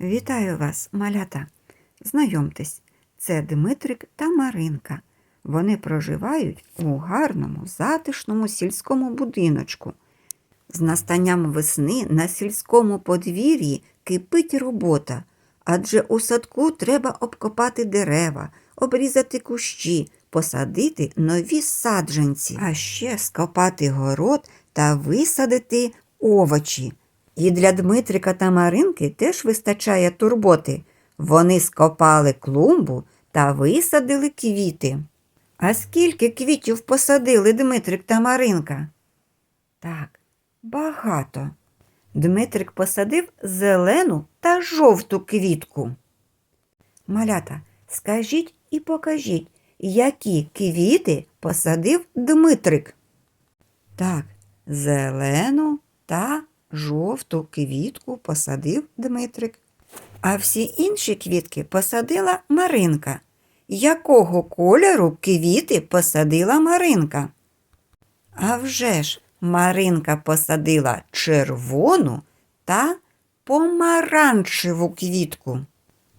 Вітаю вас, малята. Знайомтесь, це Дмитрик та Маринка. Вони проживають у гарному, затишному сільському будиночку. З настанням весни на сільському подвір'ї кипить робота, адже у садку треба обкопати дерева, обрізати кущі, посадити нові саджанці, а ще скопати город та висадити овочі. І для Дмитрика та Маринки теж вистачає турботи. Вони скопали клумбу та висадили квіти. А скільки квітів посадили Дмитрик та Маринка? Так, багато. Дмитрик посадив зелену та жовту квітку. Малята, скажіть і покажіть, які квіти посадив Дмитрик? Так, зелену та жовту квітку посадив Дмитрик. А всі інші квітки посадила Маринка. Якого кольору квіти посадила Маринка? А вже ж Маринка посадила червону та помаранчеву квітку.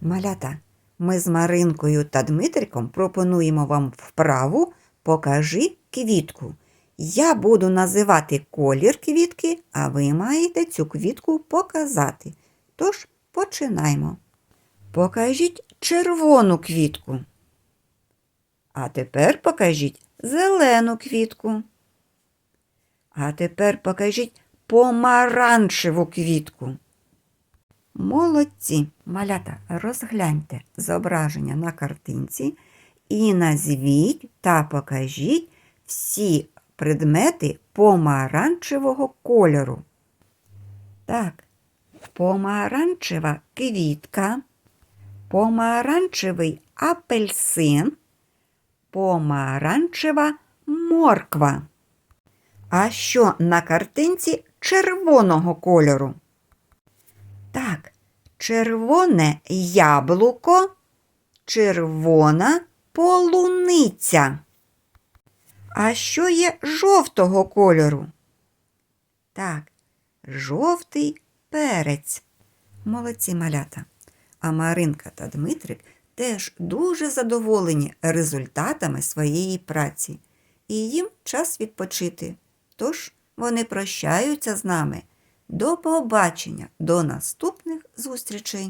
Малята, ми з Маринкою та Дмитриком пропонуємо вам вправу Покажи квітку. Я буду називати колір квітки, а ви маєте цю квітку показати. Тож починаємо. Покажіть червону квітку. А тепер покажіть зелену квітку. А тепер покажіть помаранчеву квітку. Молодці, малята, розгляньте зображення на картинці і назвіть та покажіть всі предмети помаранчевого кольору. Так, помаранчева квітка, помаранчевий апельсин, помаранчева морква. А що на картинці червоного кольору? Так, червоне яблуко, червона полуниця. А що є жовтого кольору? Так, жовтий перець. Молодці малята. А Маринка та Дмитрик теж дуже задоволені результатами своєї праці. І їм час відпочити. Тож вони прощаються з нами. До побачення, до наступних зустрічей!